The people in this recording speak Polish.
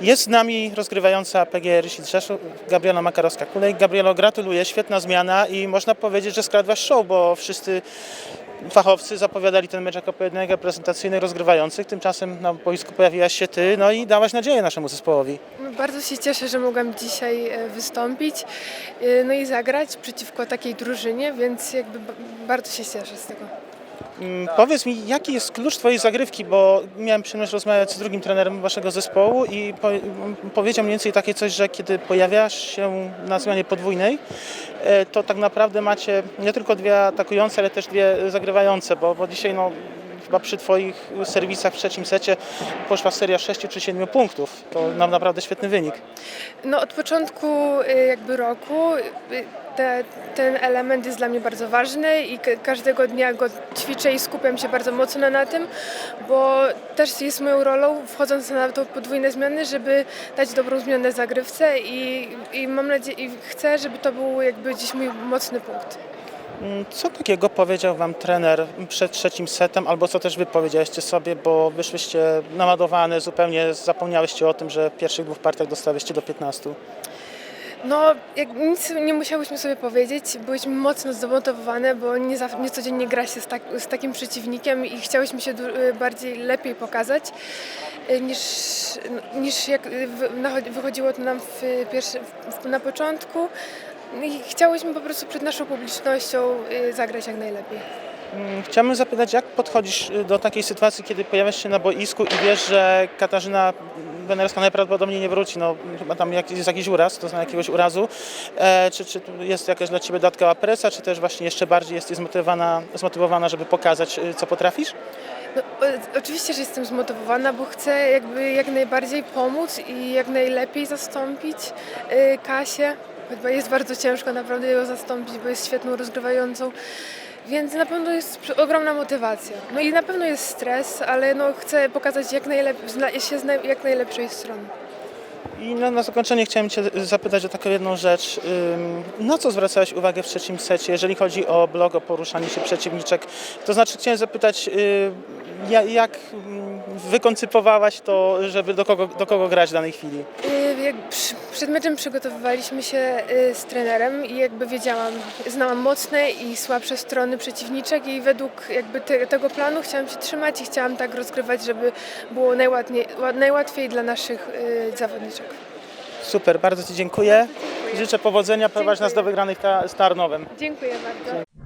Jest z nami rozgrywająca PGR Rzeszów, Gabriela Makarowska-Kulej. Gabrielo, gratuluję, świetna zmiana i można powiedzieć, że skradłaś show, bo wszyscy fachowcy zapowiadali ten mecz jako pojedynek reprezentacyjny rozgrywających. Tymczasem na boisku pojawiłaś się ty, no i dałaś nadzieję naszemu zespołowi. Bardzo się cieszę, że mogłam dzisiaj e, wystąpić e, no i zagrać przeciwko takiej drużynie, więc jakby ba- bardzo się cieszę z tego. Mm, Powiedz mi, jaki jest klucz Twojej zagrywki, bo miałem przyjemność rozmawiać z drugim trenerem Waszego zespołu i po, m, powiedział mniej więcej takie coś, że kiedy pojawiasz się na zmianie podwójnej, e, to tak naprawdę macie nie tylko dwie atakujące, ale też dwie zagrywające, bo, bo dzisiaj no, chyba przy Twoich serwisach w trzecim secie poszła seria 6 czy 7 punktów. To nam naprawdę świetny wynik. No od początku e, jakby roku e, te, ten element jest dla mnie bardzo ważny i ka- każdego dnia go ćwiczę i skupiam się bardzo mocno na tym, bo też jest moją rolą wchodząc na to podwójne zmiany, żeby dać dobrą zmianę zagrywce i, i mam nadzieję i chcę, żeby to był jakby gdzieś mój mocny punkt. Co takiego powiedział Wam trener przed trzecim setem, albo co też Wy powiedzieliście sobie, bo wyszłyście naładowane, zupełnie zapomniałyście o tym, że w pierwszych dwóch partiach dostałyście do 15. No, jak nic nie musiałyśmy sobie powiedzieć. Byłyśmy mocno zdemotywowane, bo nie, za, nie codziennie gra się z, tak, z takim przeciwnikiem i chciałyśmy się y, bardziej lepiej pokazać y, niż, niż jak y, wychodziło to nam w pierwszy, na początku. I chciałyśmy po prostu przed naszą publicznością y, zagrać jak najlepiej. Mm, Chciałbym zapytać, jak podchodzisz y, do takiej sytuacji, kiedy pojawiasz się na boisku i wiesz, że Katarzyna Wenerska najprawdopodobniej nie wróci, no chyba tam jest jakiś uraz, to zna jakiegoś urazu. E, czy, czy jest jakaś dla Ciebie dodatkowa presja, czy też właśnie jeszcze bardziej jesteś zmotywowana, zmotywowana żeby pokazać, y, co potrafisz? No, oczywiście, że jestem zmotywowana, bo chcę jakby jak najbardziej pomóc i jak najlepiej zastąpić Kasię. Chyba jest bardzo ciężko naprawdę ją zastąpić, bo jest świetną rozgrywającą. Więc na pewno jest ogromna motywacja. No i na pewno jest stres, ale no chcę pokazać jak się z jak najlepszej strony. I na, na zakończenie chciałem Cię zapytać o taką jedną rzecz. Na co zwracałeś uwagę w trzecim secie, jeżeli chodzi o blog, o poruszanie się przeciwniczek? To znaczy chciałem zapytać, y, jak ym, wykoncypowałaś to, żeby do kogo, do kogo grać w danej chwili? Y, przed meczem przygotowywaliśmy się y, z trenerem i jakby wiedziałam, znałam mocne i słabsze strony przeciwniczek i według jakby te, tego planu chciałam się trzymać i chciałam tak rozgrywać, żeby było najłatwiej dla naszych y, zawodniczek. Super, bardzo Ci dziękuję. Życzę powodzenia, prowadź nas do wygranych z Tarnowem. Dziękuję bardzo.